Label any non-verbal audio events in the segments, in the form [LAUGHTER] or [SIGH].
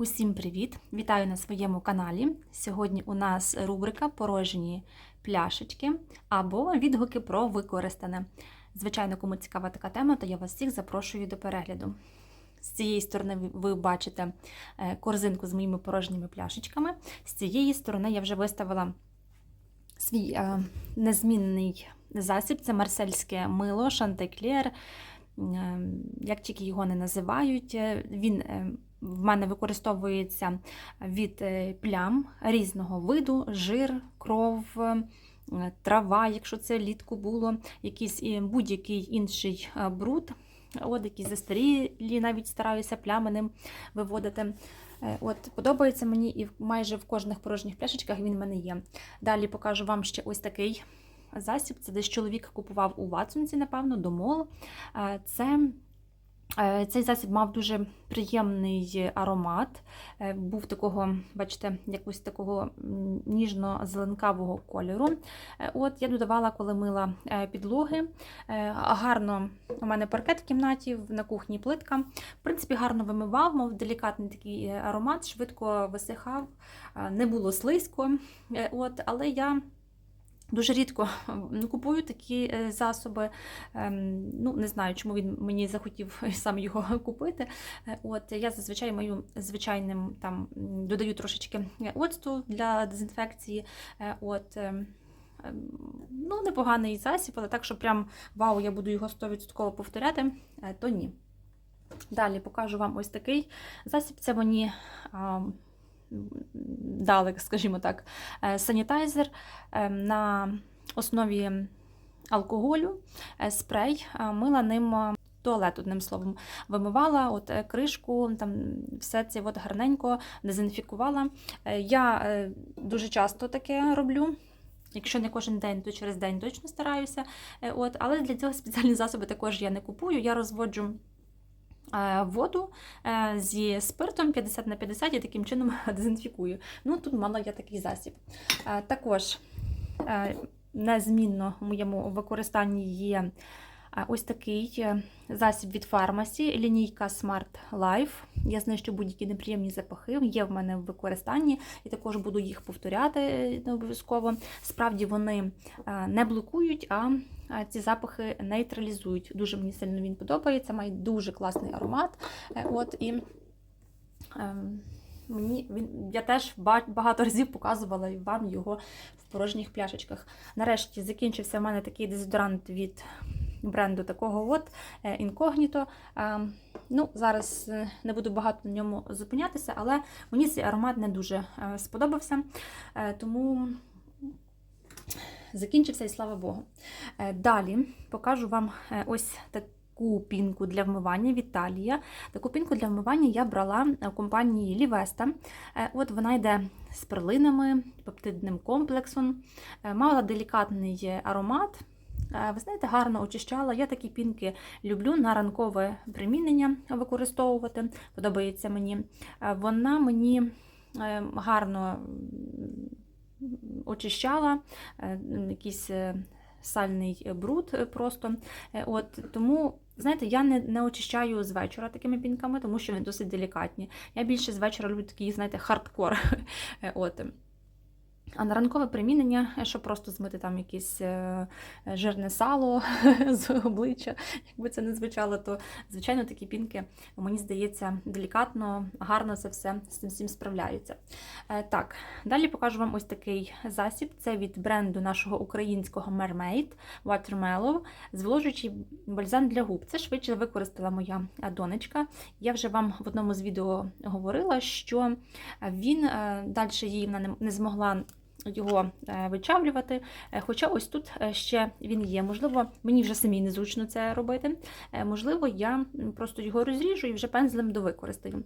Усім привіт! Вітаю на своєму каналі. Сьогодні у нас рубрика Порожні пляшечки або відгуки про використане. Звичайно, кому цікава така тема, то я вас всіх запрошую до перегляду. З цієї сторони ви- бачите е, корзинку з моїми порожніми пляшечками. З цієї сторони я вже виставила свій е, незмінний засіб це марсельське мило Шантеклер. Е, Як тільки його не називають, е, він е, в мене використовується від е, плям різного виду, жир, кров, е, трава, якщо це літку було, якийсь будь-який інший е, бруд. От які застарілі, навіть стараюся плями ним виводити. От подобається мені і майже в кожних порожніх пляшечках він в мене є. Далі покажу вам ще ось такий засіб. Це десь чоловік купував у Ватсонці, напевно, до мол. Е, Це Цей засіб мав дуже приємний аромат. Е, Був такого, бачите, якось такого ніжно-зеленкавого кольору. Е, От я додавала, коли мила е, підлоги. Е, Гарно у мене паркет в кімнаті, на кухні плитка. В принципі, гарно вимивав, мав делікатний такий е, аромат, швидко висихав, е, не було слизько. Е, От, але я. Дуже рідко купую такі е, засоби. Ем, Ну, не знаю, чому він мені захотів [LAUGHS] сам його купити. Е, От я зазвичай мою звичайним там додаю трошечки оцту для дезінфекції. Е, От, ем, ем, ну, непоганий засіб, але так, що прям вау, я буду його 100% повторяти, то ні. Далі покажу вам ось такий засіб. Це мені дали, скажімо так, е, санітайзер е, на основі алкоголю, е, спрей, мила ним туалет, одним словом, вимивала от кришку, там все це от гарненько дезінфікувала. Я дуже часто таке роблю. Якщо не кожен день, то через день точно стараюся. От, але для цього спеціальні засоби також я не купую. Я розводжу воду е, зі спиртом 50 на 50 і таким чином [LAUGHS] дезінфікую. Ну, тут мала я такий засіб. Е, Також е, незмінно в моєму використанні є е, ось такий е, засіб від фармасі, лінійка Smart Life. Я знищу будь-які неприємні запахи, є в мене в використанні, і також буду їх повторяти е, не обов'язково. Справді вони е, не блокують, а е, ці запахи нейтралізують. Дуже мені сильно він подобається, має дуже класний аромат. Е, От і ем, мені він я теж багато разів показувала вам його в порожніх пляшечках. Нарешті закінчився в мене такий дезодорант від бренду такого от е, Ем, Ну, зараз е, не буду багато на ньому зупинятися, але мені цей аромат не дуже сподобався. Тому закінчився і слава Богу. Е, Далі покажу вам е, ось таку пінку для вмивання від Талія. Таку пінку для вмивання я брала у компанії Лівеста. Е, От вона йде з перлинами, пептидним комплексом, Е, мала делікатний аромат. Е, Ви знаєте, гарно очищала. Я такі пінки люблю на ранкове примінення використовувати. Подобається мені. Е, Вона мені е, гарно очищала е, якийсь е, сальний бруд просто. Е, От, тому, знаєте, я не, не очищаю з вечора такими пінками, тому що вони досить делікатні. Я більше з вечора люблю такий, знаєте, хардкор. [LAUGHS] От. А на ранкове примінення, щоб просто змити там якесь е, жирне сало [LAUGHS] з обличчя, якби це не звучало, то звичайно такі пінки, мені здається, делікатно, гарно це все з цим всім справляються. Е, Так, далі покажу вам ось такий засіб. Це від бренду нашого українського Mermaid Watermelon, зволожуючий бальзам для губ. Це швидше використала моя е, донечка. Я вже вам в одному з відео говорила, що він далі її вона не змогла його е, вичавлювати. Е, Хоча ось тут е, ще він є. Можливо, мені вже самій незручно це робити. Можливо, я просто його розріжу і вже пензлем довикористаю.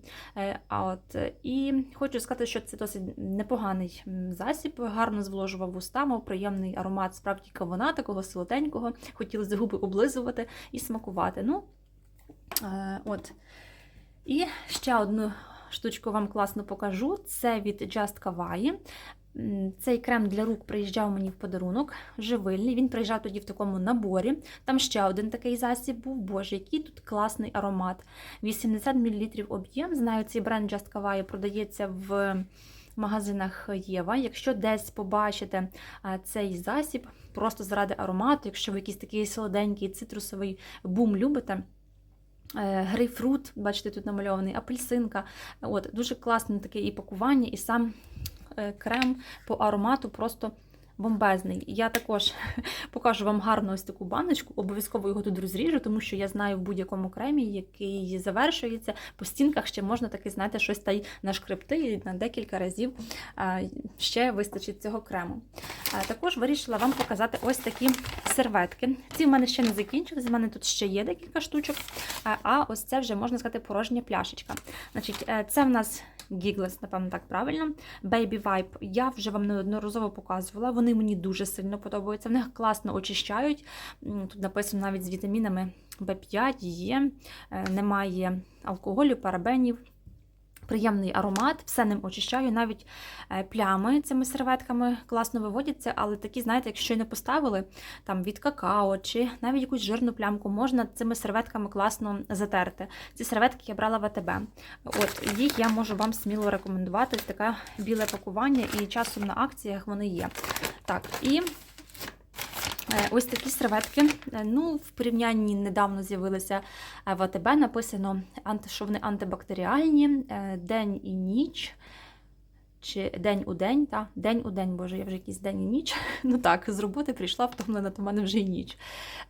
А от і хочу сказати, що це досить непоганий засіб, гарно зволожував вуста, приємний аромат справді кавуна, такого солоденького. Хотілося губи облизувати і смакувати. Ну, от. І ще одну штучку вам класно покажу. Це від Just Kawaii. Цей крем для рук приїжджав мені в подарунок, живильний. Він приїжджав тоді в такому наборі. Там ще один такий засіб був. Боже, який тут класний аромат. 80 мл об'єм. Знаю, цей бренд Just Kawaii продається в магазинах Єва. Якщо десь побачите цей засіб, просто заради аромату, якщо ви якийсь такий солоденький цитрусовий бум любите. е, Грейпфрут, бачите, тут намальований, апельсинка. От, дуже класне таке і пакування, і сам крем по аромату просто бомбезний. Я також [LAUGHS] покажу вам гарну ось таку баночку, обов'язково його тут розріжу, тому що я знаю в будь-якому кремі, який завершується, по стінках ще можна таки, знаєте, щось та й нашкребти і на декілька разів е, ще вистачить цього крему. Е, Також вирішила вам показати ось такі серветки. Ці в мене ще не закінчились, в мене тут ще є декілька штучок. Е, А ось це вже можна сказати порожня пляшечка. Значить, е, це в нас Giggles, напевно, так правильно. Baby Vibe. Я вже вам неодноразово показувала. Вони мені дуже сильно подобаються. В них класно очищають. Тут написано навіть з вітамінами B5 є, е, немає алкоголю, парабенів. Приємний аромат, все ним очищаю, навіть е, плями цими серветками класно виводяться, але такі, знаєте, якщо не поставили там від какао чи навіть якусь жирну плямку, можна цими серветками класно затерти. Ці серветки я брала в АТБ. От їх я можу вам сміло рекомендувати. Таке біле пакування, і часом на акціях вони є. Так, і Ось такі серветки. Е, Ну, в порівнянні недавно з'явилися е, в АТБ. Написано, що вони антибактеріальні, е, день і ніч. Чи день у день, та? день у день, боже, я вже якийсь день і ніч. [LAUGHS] Ну так, з роботи прийшла втомлена, то в мене вже і ніч.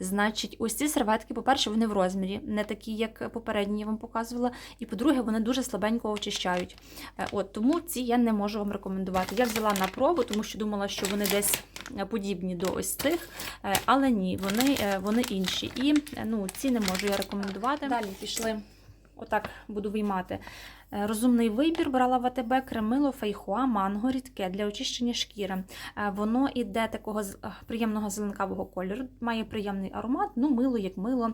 Значить, ось ці серветки, по-перше, вони в розмірі, не такі, як попередні я вам показувала. І по-друге, вони дуже слабенько очищають. Е, От тому ці я не можу вам рекомендувати. Я взяла на пробу, тому що думала, що вони десь е, подібні до ось цих, е, але ні, вони, вони інші. І ну, ці не можу я рекомендувати. Далі пішли. Отак буду виймати. Е, Розумний вибір брала в АТБ кремило фейхоа манго рідке для очищення шкіри. Е, Воно іде такого е, приємного зеленкавого кольору, має приємний аромат, ну мило як мило.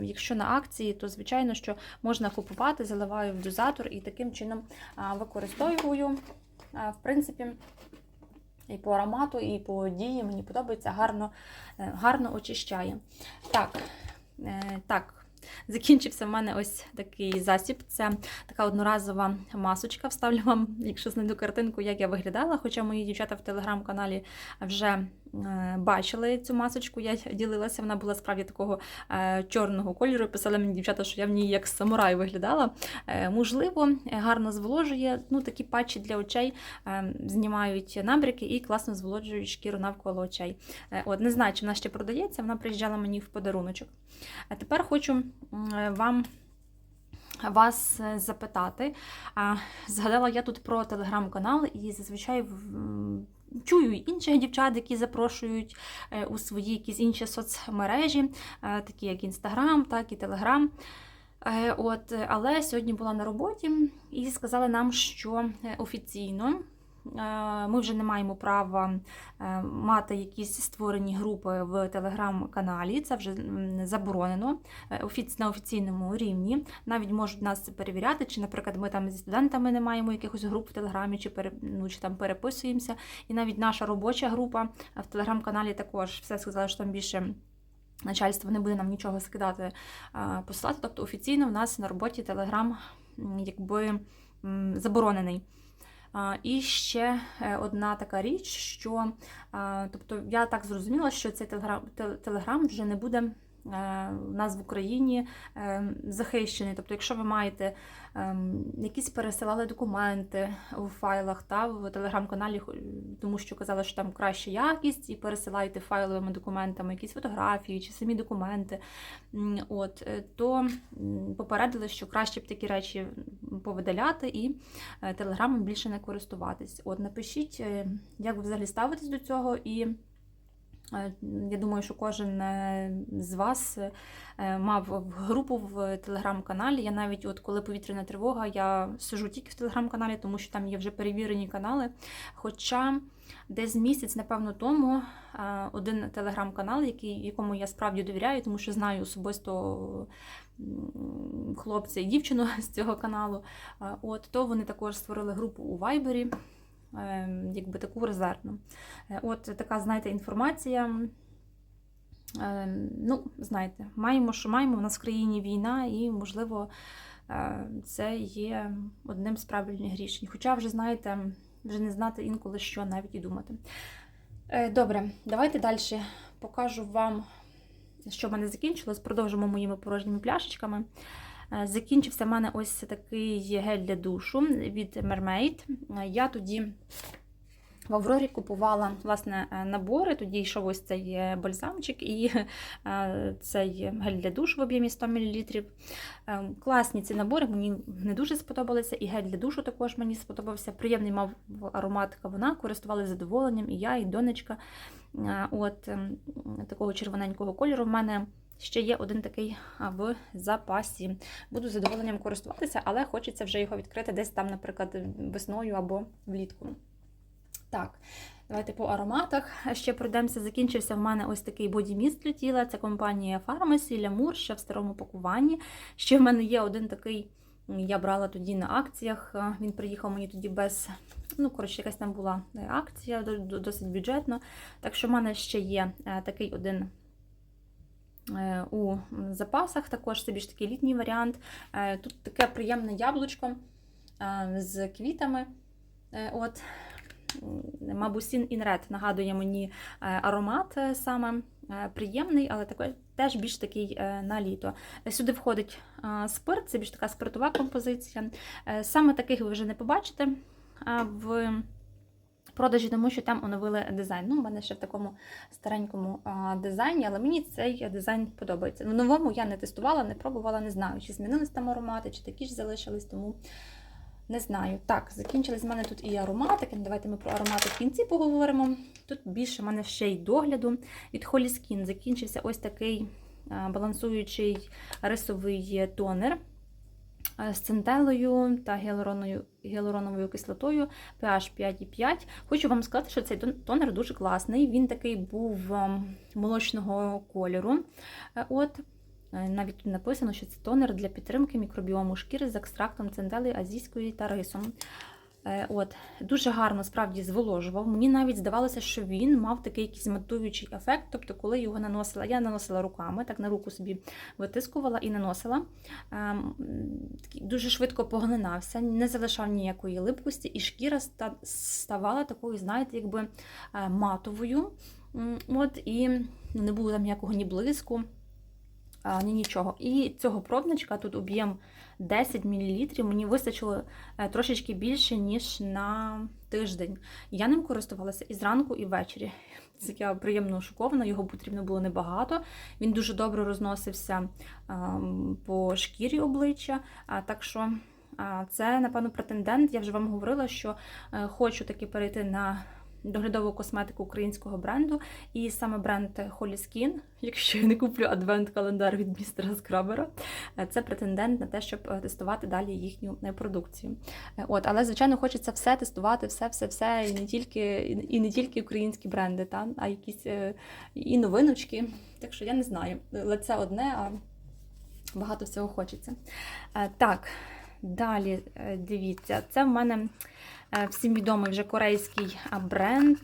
Якщо на акції, то звичайно, що можна купувати, заливаю в дозатор і таким чином використовую. В принципі, і по аромату, і по дії мені подобається, гарно, гарно очищає. Так, так. Закінчився в мене ось такий засіб. Це така одноразова масочка. Вставлю вам, якщо знайду картинку, як я виглядала. Хоча мої дівчата в телеграм-каналі вже бачили цю масочку. Я ділилася. Вона була справді такого е, чорного кольору. Писали мені дівчата, що я в ній як самурай виглядала. Е, Можливо, е, гарно зволожує. Ну, такі патчі для очей е, знімають набряки і класно зволожують шкіру навколо очей. Е, От, не знаю, чи вона ще продається, вона приїжджала мені в подаруночок. А тепер хочу е, вам. Вас е, запитати. Згадала я тут про телеграм-канал і зазвичай чую інших дівчат, які запрошують е, у свої якісь інші соцмережі, е, такі як Інстаграм, так і Телеграм. От, але сьогодні була на роботі і сказали нам, що е, офіційно ми вже не маємо права е, мати якісь створені групи в телеграм-каналі. Це вже заборонено е, на офіційному рівні. Навіть можуть нас перевіряти, чи, наприклад, ми там зі студентами не маємо якихось груп в телеграмі, чи ну, чи там переписуємося. І навіть наша робоча група в телеграм-каналі також все сказали, що там більше. Начальство не буде нам нічого скидати, посилати. Тобто офіційно в нас на роботі Телеграм якби заборонений. І ще е, одна така річ, що тобто я так зрозуміла, що цей телеграм, телеграм вже не буде в нас в Україні е, захищений. Тобто, якщо ви маєте ем, якісь пересилали документи у файлах та в телеграм-каналі, тому що казали, що там краща якість, і пересилаєте файловими документами якісь фотографії чи самі документи. От, е, то попередили, що краще б такі речі повидаляти і е, телеграмом більше не користуватись. От напишіть, е, як ви взагалі ставитесь до цього, і е, я думаю, що кожен е, з вас е, мав групу в телеграм-каналі. Я навіть, от коли повітряна тривога, я сижу тільки в телеграм-каналі, тому що там є вже перевірені канали. Хоча десь місяць, напевно, тому е, один телеграм-канал, якому я справді довіряю, тому що знаю особисто хлопця і дівчину [LAUGHS] з цього каналу. Е, От, то вони також створили групу у Вайбері. Е, якби таку резервну. Е, От така, знаєте, інформація. Е, Ну, знаєте, маємо, що маємо. У нас в країні війна, і, можливо, е, це є одним з правильних рішень. Хоча вже, знаєте, вже не знати інколи, що навіть і думати. Е, Добре, давайте далі покажу вам, що в мене закінчилось. Продовжимо моїми порожніми пляшечками. Е, Закінчився в мене ось такий гель для душу від Mermaid. Е, Я тоді в Аврорі купувала власне е, набори. Тоді йшов ось цей бальзамчик і цей гель для душу в об'ємі 100 мл. Класні ці набори, мені не дуже сподобалися. І гель для душу також мені сподобався. Приємний мав аромат кавуна, користувалися задоволенням, і я, і донечка. От такого червоненького кольору в мене. Ще є один такий в запасі. Буду задоволенням користуватися, але хочеться вже його відкрити десь там, наприклад, весною або влітку. Так, давайте по ароматах ще пройдемося. Закінчився в мене ось такий бодіміст для тіла. Це компанія Pharmacy, Lamour, ще в старому пакуванні. Ще в мене є один такий, я брала тоді на акціях. Він приїхав мені тоді без. Ну, коротше, якась там була е, акція, до- до- досить бюджетно. Так що в мене ще є е, такий один у запасах, також це більш такий літній варіант. Е, Тут таке приємне яблучко е, з квітами. Е, От, Мабусін Інред нагадує мені е, аромат е, саме е, приємний, але також теж більш такий е, на літо. Сюди входить е, спирт, це більш така спиртова композиція. Е, Саме таких ви вже не побачите е, в продажі, тому що там оновили дизайн. Ну, у мене ще в такому старенькому а, дизайні, але мені цей дизайн подобається. В новому я не тестувала, не пробувала, не знаю, чи змінились там аромати, чи такі ж залишились, тому не знаю. Так, закінчились в мене тут і ароматики. Ну, Давайте ми про аромати в кінці поговоримо. Тут більше в мене ще й догляду. Від Holy Skin закінчився ось такий балансуючий рисовий тонер з центелою та гіалуроновою кислотою pH 5,5. Хочу вам сказати, що цей тонер дуже класний. Він такий був ем, молочного кольору. Е, От. Е, Навіть тут написано, що це тонер для підтримки мікробіому шкіри з екстрактом центели азійської та рисом. Е, От, дуже гарно справді зволожував. Мені навіть здавалося, що він мав такий якийсь матуючий ефект. Тобто, коли його наносила, я наносила руками, так на руку собі витискувала і наносила. Ем, дуже швидко поглинався, не залишав ніякої липкості, і шкіра ставала такою, знаєте, якби е, матовою. От, і не було там ніякого ні блиску. Ні, нічого. І цього пробничка тут об'єм 10 мл. Мені вистачило е, трошечки більше, ніж на тиждень. Я ним користувалася і зранку, і ввечері. Це я приємно шокована, його потрібно було небагато. Він дуже добре розносився ем, по шкірі обличчя. Так що це, напевно, претендент. Я вже вам говорила, що е, хочу таки перейти на доглядову косметику українського бренду. І саме бренд Holy Skin, якщо я не куплю адвент-календар від містера Скрабера, е, це претендент на те, щоб е, тестувати далі їхню е, продукцію. От, але, звичайно, хочеться все тестувати, все, все, все, і не тільки, і не тільки українські бренди, та, а якісь і новиночки. Так що я не знаю. Лице одне, а багато всього хочеться. Так, далі дивіться, це в мене всім відомий вже корейський бренд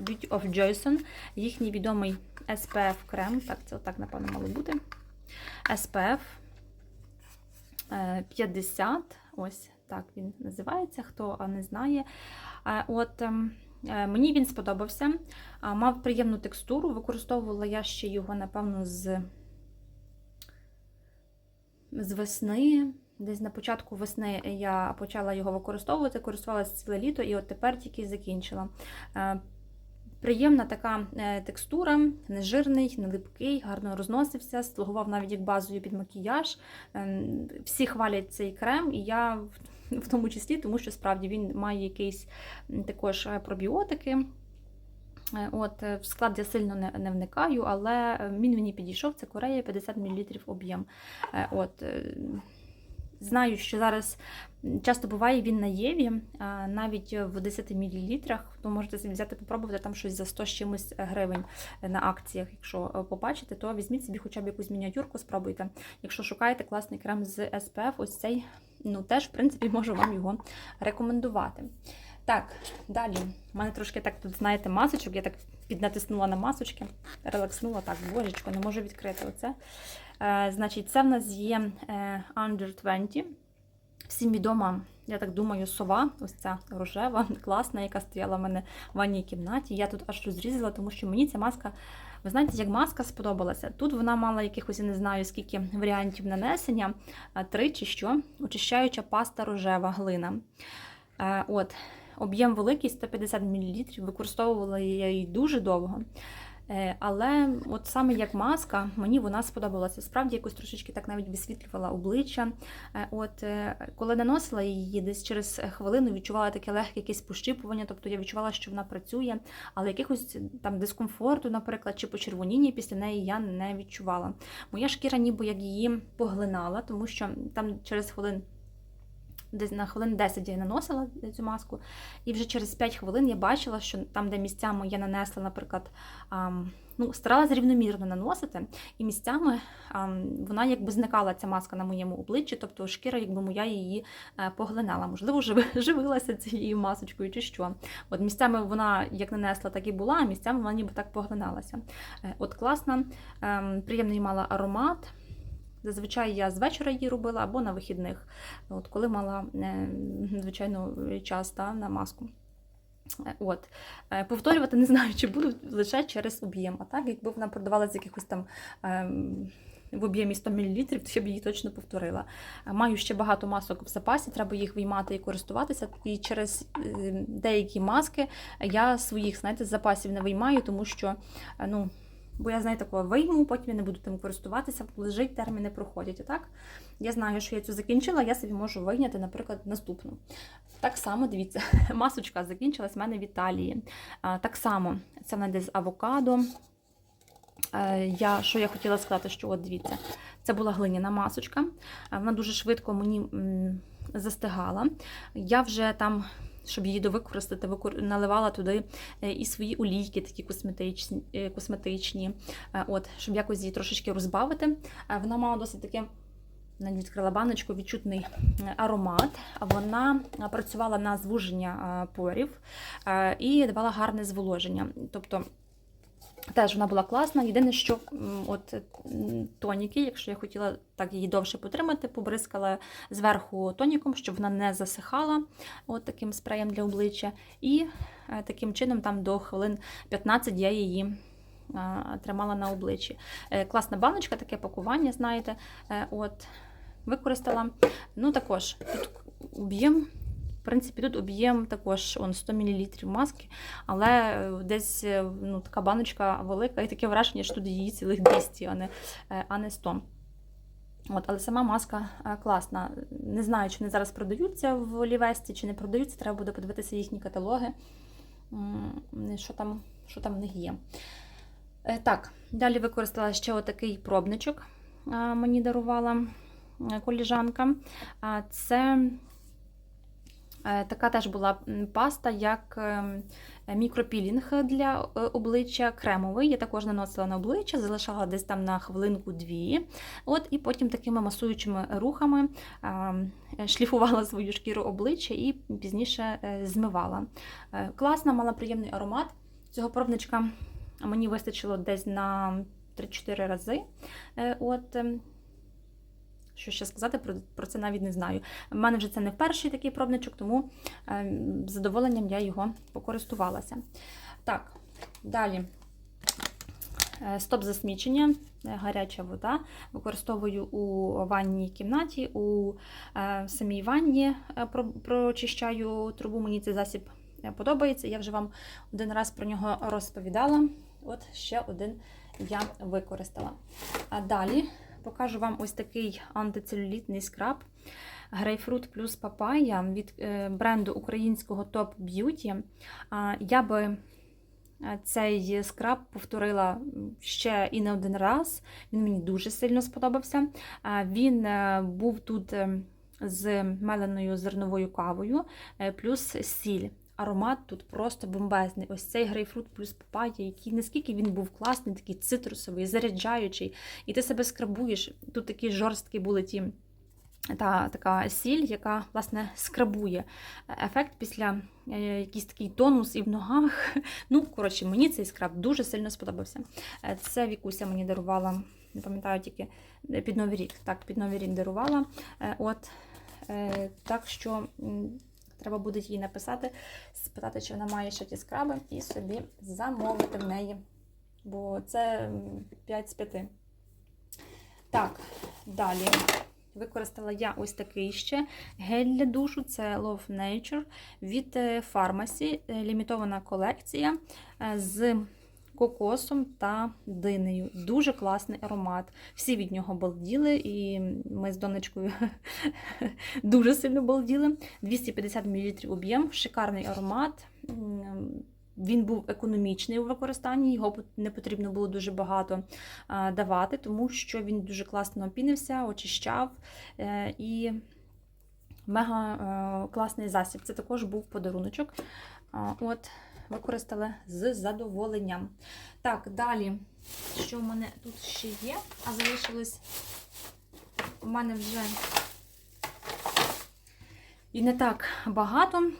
Beauty of Joyson. Їхній відомий SPF крем. Так, це отак, напевно, мало бути. SPF е, 50. Ось так він називається, хто не знає. Е, От. ем, е, Мені він сподобався, мав приємну текстуру. Використовувала я ще його, напевно, з з весни. Десь на початку весни я почала його використовувати, користувалася ціле літо і от тепер тільки закінчила. Е, Приємна така е, текстура, нежирний, не липкий, гарно розносився, слугував навіть як базою під макіяж. Ем, Всі хвалять цей крем, і я в- тому числі, тому що справді він має якісь також е, пробіотики. Е, От, е, в склад я сильно не, не вникаю, але е, він мені підійшов. Це Корея, 50 мл об'єм. Е, От, е, знаю, що зараз часто буває він на Єві, навіть в 10 мл, то можете собі взяти попробувати там щось за 100 з чимось гривень на акціях. Якщо е, побачите, то візьміть собі хоча б якусь мініатюрку, спробуйте. Якщо шукаєте класний крем з SPF, ось цей ну, теж, в принципі, можу вам його рекомендувати. Так, далі. У мене трошки так тут, знаєте, масочок. Я так піднатиснула на масочки, релакснула так, божечко, не можу відкрити оце. Е, значить, це в нас є е, Under 20. Всім відома, я так думаю, сова, ось ця рожева, класна, яка стояла в мене в ванній кімнаті. Я тут аж розрізала, тому що мені ця маска, ви знаєте, як маска сподобалася. Тут вона мала якихось, я не знаю, скільки варіантів нанесення, три чи що, очищаюча паста рожева глина. Е, От, об'єм великий 150 мл, використовувала я її дуже довго. Е, Але от саме як маска, мені вона сподобалася. Справді якось трошечки так навіть висвітлювала обличчя. Е, От е, коли наносила її, десь через хвилину відчувала таке легке якесь пощипування, тобто я відчувала, що вона працює, але якихось там дискомфорту, наприклад, чи почервоніння після неї я не відчувала. Моя шкіра ніби як її поглинала, тому що там через хвилин. Десь на хвилин 10 я наносила цю маску, і вже через 5 хвилин я бачила, що там, де місцями я нанесла, наприклад, ам, ну, старалася рівномірно наносити, і місцями ам, вона якби зникала ця маска на моєму обличчі, тобто шкіра, якби моя її е, поглинала. Можливо, живи- [LAUGHS] живилася цією масочкою чи що. От місцями вона як нанесла, так і була, а місцями вона ніби так поглиналася. Е, От класна, ем, приємний мала аромат. Зазвичай я з вечора її робила або на вихідних, от коли мала, е, звичайно, час та, на маску. Е, От. Е, Повторювати не знаю, чи буду лише через об'єм. А так, якби вона продавалася якихось там ем, в об'ємі 100 мл, то я б її точно повторила. Маю ще багато масок в запасі, треба їх виймати і користуватися. І через деякі маски я своїх, знаєте, запасів не виймаю, тому що, ну. Бо я знаю такого вийму, потім я не буду тим користуватися, лежить, терміни проходять. А так я знаю, що я цю закінчила, я собі можу вийняти, наприклад, наступну. Так само, дивіться, [LAUGHS] масочка закінчилась в мене в Італії. Так само, це в мене десь з авокадо. Е, Я, що я хотіла сказати, що от дивіться, це була глиняна масочка. Вона дуже швидко мені застигала. Я вже там, щоб її довикористати, викор- наливала туди е, і свої олійки, такі косметичні, е, косметичні е, от, щоб якось її трошечки розбавити. Вона мала досить таке. Навіть відкрила баночку, відчутний аромат. Вона працювала на звуження порів і давала гарне зволоження. Тобто Теж вона була класна. Єдине, що от тоніки, якщо я хотіла так її довше потримати, побризкала зверху тоніком, щоб вона не засихала от таким спреєм для обличчя. І е, таким чином, там до хвилин 15 я її е, тримала на обличчі. Е, Класна баночка, таке пакування, знаєте. Е, От, використала. Ну, також тут об'єм. В принципі, тут об'єм також он, 100 мл маски, але е, десь е, ну, така баночка велика, і таке враження, що тут її цілих 200, а не, е, а не 100. От, але сама маска класна. Не знаю, чи вони зараз продаються в Олівесті, чи не продаються. Треба буде подивитися їхні каталоги, що там, що там в них є. Так, далі використала ще отакий пробничок, мені дарувала коліжанка. Це Така теж була паста, як ем, мікропілінг для е, обличчя кремовий. Я також наносила на обличчя, залишала десь там на хвилинку-дві. От, І потім такими масуючими рухами ем, шліфувала свою шкіру обличчя і пізніше е, змивала. Е, Класна, мала приємний аромат. Цього пробничка мені вистачило десь на 3-4 рази. Е, От, ем, що ще сказати про, про це навіть не знаю. У мене вже це не перший такий пробничок, тому е, з задоволенням я його покористувалася. Так, далі. Е, Стоп засмічення, е, гаряча вода. Використовую у ванній кімнаті, у е, самій ванні прочищаю трубу. Мені цей засіб подобається. Я вже вам один раз про нього розповідала. От ще один я використала. А далі покажу вам ось такий антицелюлітний скраб. Грейпфрут плюс папая від е, бренду українського Top Beauty. Я би е, цей скраб повторила ще і не один раз. Він мені дуже сильно сподобався. Він е, був тут е, з меленою зерновою кавою, плюс сіль. Аромат тут просто бомбезний. Ось цей грейпфрут плюс папая, який наскільки він був класний, такий цитрусовий, заряджаючий, і ти себе скрабуєш. Тут такі жорсткі були ті та така сіль, яка власне скрабує ефект після е, якийсь такий тонус і в ногах. [LAUGHS] Ну, коротше, мені цей скраб дуже сильно сподобався. Е, Це Вікуся мені дарувала, не пам'ятаю тільки е, під Новий рік. Так, під Новий рік дарувала. Е, От, е, так що треба буде їй написати, спитати, чи вона має ще ті скраби, і собі замовити в неї. Бо це 5 з 5. Так, далі. Використала я ось такий ще гель для душу, це Love Nature від е, Pharmacy, е, лімітована колекція е, з кокосом та динею. Дуже класний аромат. Всі від нього балділи, і ми з донечкою [LAUGHS] дуже сильно балділи. 250 мл об'єм, шикарний аромат. Він був економічний у використанні, його не потрібно було дуже багато давати, тому що він дуже класно опінився, очищав е, і мега е, класний засіб. Це також був подаруночок. От, використала з задоволенням. Так, далі, що в мене тут ще є, а залишилось у мене вже і не так багато.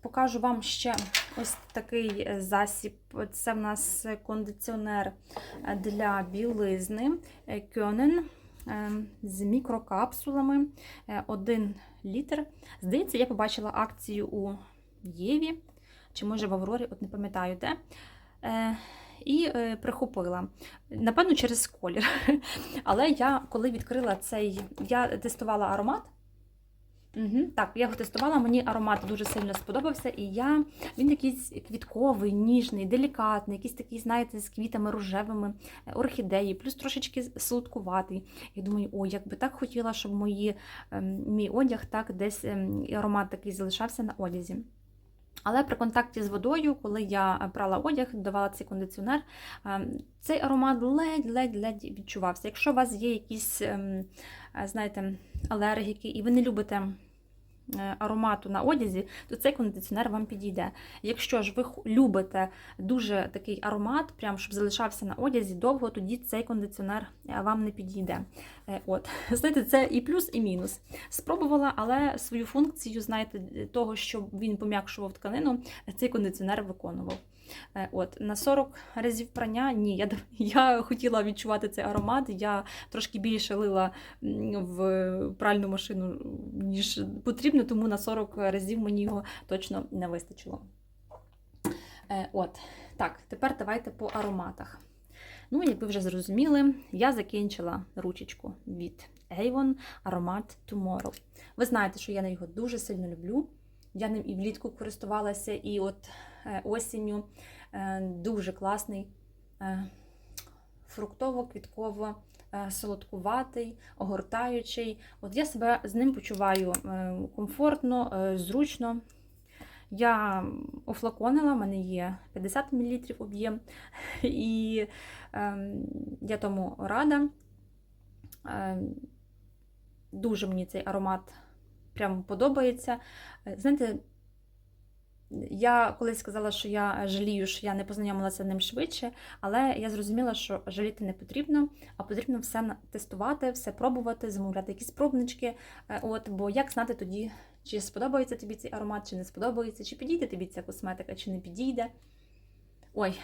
Покажу вам ще ось такий е, засіб. Це в нас кондиціонер е, для білизни Кьонен з мікрокапсулами 1 літр. Здається, я побачила акцію у Єві, чи може в Аврорі, от не пам'ятаю де. Е, І е, прихопила. Напевно, через колір. [LAUGHS] Але я, коли відкрила цей, я тестувала аромат. Угу, так, я його тестувала, мені аромат дуже сильно сподобався, і я він якийсь квітковий, ніжний, делікатний, якийсь такий, знаєте, з квітами рожевими, е, орхідеї, плюс трошечки солодкуватий. Я думаю, о, як би так хотіла, щоб мої, ем, мій одяг так десь ем, аромат такий залишався на одязі. Але при контакті з водою, коли я прала одяг, додавала цей кондиціонер, ем, цей аромат ледь-ледь-ледь відчувався. Якщо у вас є якісь, ем, е, знаєте, алергіки, і ви не любите е, аромату на одязі, то цей кондиціонер вам підійде. Якщо ж ви любите дуже такий аромат, прям щоб залишався на одязі довго, тоді цей кондиціонер е, вам не підійде. Е, От, [LAUGHS] знаєте, це і плюс, і мінус. Спробувала, але свою функцію, знаєте, того, щоб він пом'якшував тканину, цей кондиціонер виконував. Е, От, на 40 разів прання ні, я, [LAUGHS] я хотіла відчувати цей аромат. Я трошки більше лила в пральну машину, ніж потрібно, тому на 40 разів мені його точно не вистачило. Е, От, так, тепер давайте по ароматах. Ну, як ви вже зрозуміли, я закінчила ручечку від Avon аромат Tomorrow. Ви знаєте, що я на його дуже сильно люблю. Я ним і влітку користувалася, і от е, осінню Е, дуже класний, е, фруктово-квітково, солодкуватий, огортаючий. От я себе з ним почуваю комфортно, зручно. Я офлаконила, в мене є 50 мл об'єм, і е, я тому рада. Е, дуже мені цей аромат прям подобається. Е, Знаєте, я колись сказала, що я жалію, що я не познайомилася з ним швидше, але я зрозуміла, що жаліти не потрібно, а потрібно все тестувати, все пробувати, замовляти якісь пробнички. Е, От, бо як знати тоді, чи сподобається тобі цей аромат, чи не сподобається, чи підійде тобі ця косметика, чи не підійде. Ой,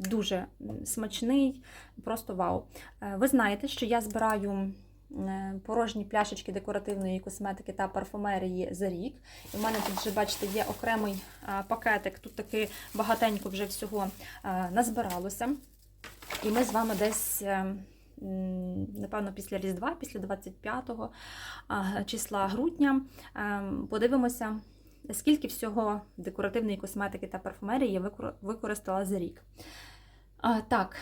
дуже смачний, просто вау. Е, Ви знаєте, що я збираю е, порожні пляшечки декоративної косметики та парфумерії за рік. І в мене тут вже, бачите, є окремий пакетик, тут таки багатенько вже всього назбиралося. І ми з вами десь, е, м, напевно, після Різдва, після 25 числа грудня, е, подивимося, скільки всього декоративної косметики та парфумерії я використала за рік. Так,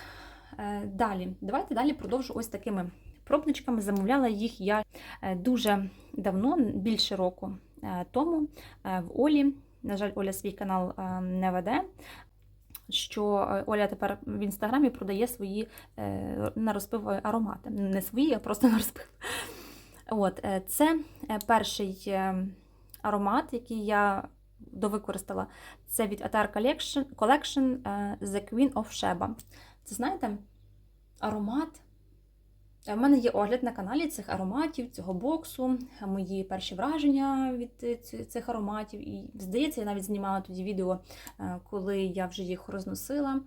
е, далі. Давайте далі продовжу ось такими пробничками. Замовляла їх я е, дуже давно, більше року е, тому, в Олі. На жаль, Оля свій канал не веде. Що е, Оля тепер в інстаграмі продає свої е, на розпив аромати. Не свої, а просто [LAUGHS] на розпив. От, е, це е, перший е, аромат, який я довикористала. Це від Atar Collection, е, The Queen of Sheba. Це знаєте, аромат У мене є огляд на каналі цих ароматів, цього боксу, мої перші враження від е, цих ароматів. І здається, я навіть знімала тоді відео, е, коли я вже їх розносила.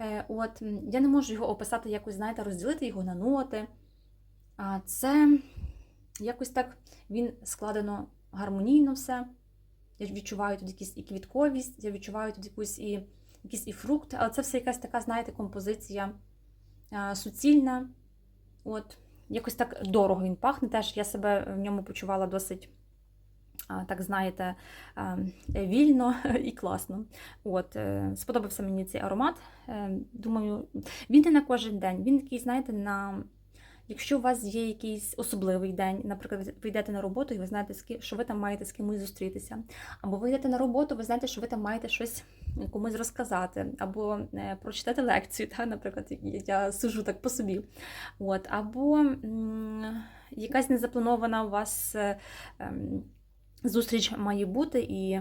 Е, От, я не можу його описати, якось, знаєте, розділити його на ноти. А це якось так він складено гармонійно все. Я відчуваю тут якусь і квітковість, я відчуваю тут якусь і, якісь і фрукти, але це все якась така, знаєте, композиція суцільна. От, якось так дорого він пахне. Теж я себе в ньому почувала досить, так знаєте, вільно [LAUGHS] і класно. От, е, сподобався мені цей аромат. Е, Думаю, він не на кожен день. Він такий, знаєте, на. Якщо у вас є якийсь особливий день, наприклад, ви йдете на роботу і ви знаєте, що ви там маєте з кимось зустрітися, або ви йдете на роботу, ви знаєте, що ви там маєте щось комусь розказати, або е, прочитати лекцію, та, наприклад, я сужу так по собі. От, або якась незапланована у вас. е, ем, Зустріч має бути, і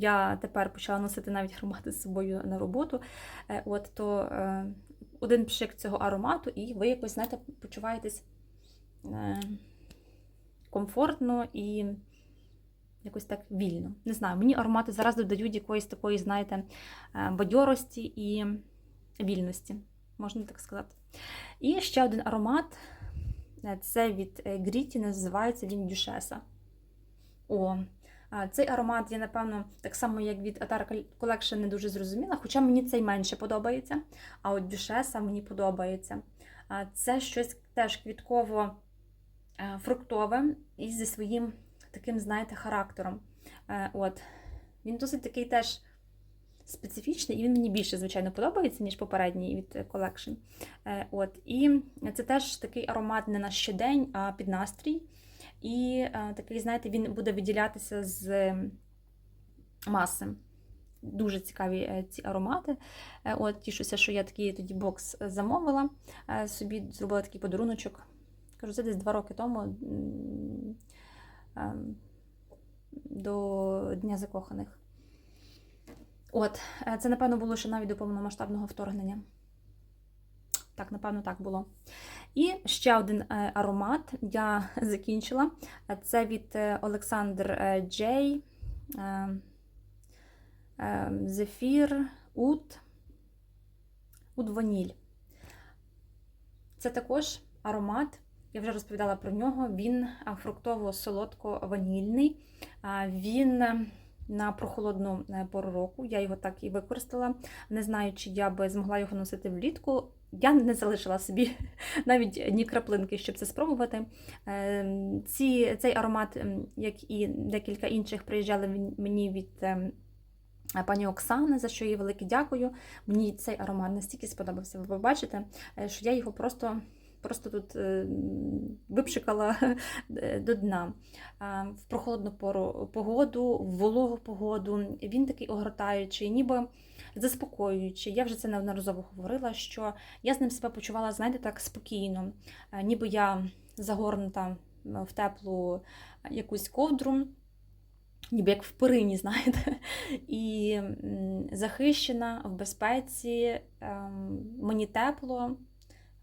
я тепер почала носити навіть аромати з собою на роботу. Е, От то один пшик цього аромату, і ви якось, знаєте, почуваєтесь е, комфортно і якось так вільно. Не знаю, мені аромати зараз додають якоїсь такої, знаєте, е, бадьорості і вільності, можна так сказати. І ще один аромат е, це від Гріті, називається він Дюшеса. О, цей аромат я, напевно, так само, як від Atar Collection, не дуже зрозуміла, хоча мені цей менше подобається, а от Дюшеса мені подобається. Це щось теж квітково-фруктове і зі своїм таким, знаєте, характером. Е, От. Він досить такий теж специфічний, і він мені більше, звичайно, подобається, ніж попередній від е, Collection. Е, От. І це теж такий аромат не на щодень, а під настрій. І е, такий, знаєте, він буде виділятися з маси. Дуже цікаві е, ці аромати. Е, От, тішуся, що я такий тоді бокс замовила. Собі зробила такий подаруночок. Кажу, це десь два роки тому ем, до Дня закоханих. От, це, напевно, було ще навіть до повномасштабного вторгнення. Так, напевно, так було. І ще один е, аромат я [LAUGHS] закінчила. Е, Це від е, Олександр Джей. Зефір, Ут, Ут Ваніль. Це також аромат. Я вже розповідала про нього. Він фруктово-солодко-ванільний. Він на прохолодну пору року. Я його так і використала. Не знаю, чи я би змогла його носити влітку. Я не залишила собі [LAUGHS] навіть ні краплинки, щоб це спробувати. Е, Ці, цей аромат, як і декілька інших, приїжджали мені від ем, пані Оксани, за що їй велике дякую. Мені цей аромат настільки сподобався. Ви бачите, е, що я його просто. Просто тут е, випшикала [LAUGHS] до дна. В прохолодну пору погоду, в вологу погоду. Він такий огортаючий, ніби заспокоюючий. Я вже це неодноразово говорила, що я з ним себе почувала, знаєте, так спокійно, ніби я загорнута в теплу якусь ковдру, ніби як в перині, [LAUGHS] знаєте, і захищена в безпеці, ем, мені тепло.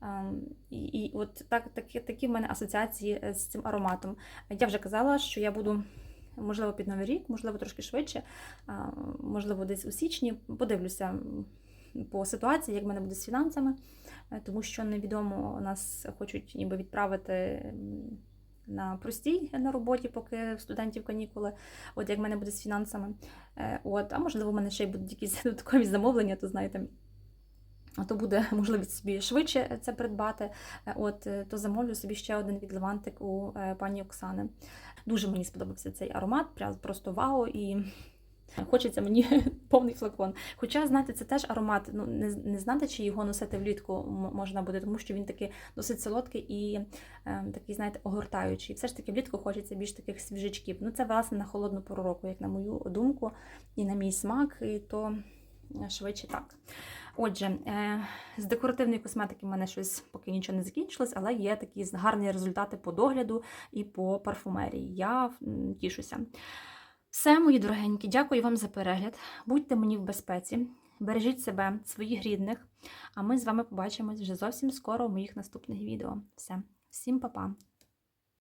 Ем, І, от так, такі, такі в мене асоціації е, з цим ароматом. Я вже казала, що я буду, можливо, під Новий рік, можливо, трошки швидше, можливо, десь у січні. Подивлюся по ситуації, як в мене буде з фінансами, е, тому що невідомо нас хочуть ніби відправити на простій на роботі, поки студентів канікули, от як в мене буде з фінансами. Е, От, а можливо, в мене ще й будуть якісь [LAUGHS] додаткові замовлення, то знаєте. То буде [LAUGHS] можливість собі швидше це придбати. Е, От е, то замовлю собі ще один від Левантик у е, пані Оксани. Дуже мені сподобався цей аромат, просто вау, і [LAUGHS] хочеться мені [LAUGHS] повний флакон. Хоча, знаєте, це теж аромат. Ну не, не знати, чи його носити влітку можна буде, тому що він такий досить солодкий і е, такий, знаєте, огортаючий. Все ж таки влітку хочеться більш таких свіжачків. Ну це власне на холодну пору року, як на мою думку, і на мій смак, і то швидше так. Отже, е, з декоративної косметики в мене щось поки нічого не закінчилось, але є такі гарні результати по догляду і по парфумерії. Я тішуся. Все, мої дорогенькі, дякую вам за перегляд. Будьте мені в безпеці. Бережіть себе, своїх рідних. А ми з вами побачимось вже зовсім скоро у моїх наступних відео. Все, всім па-па!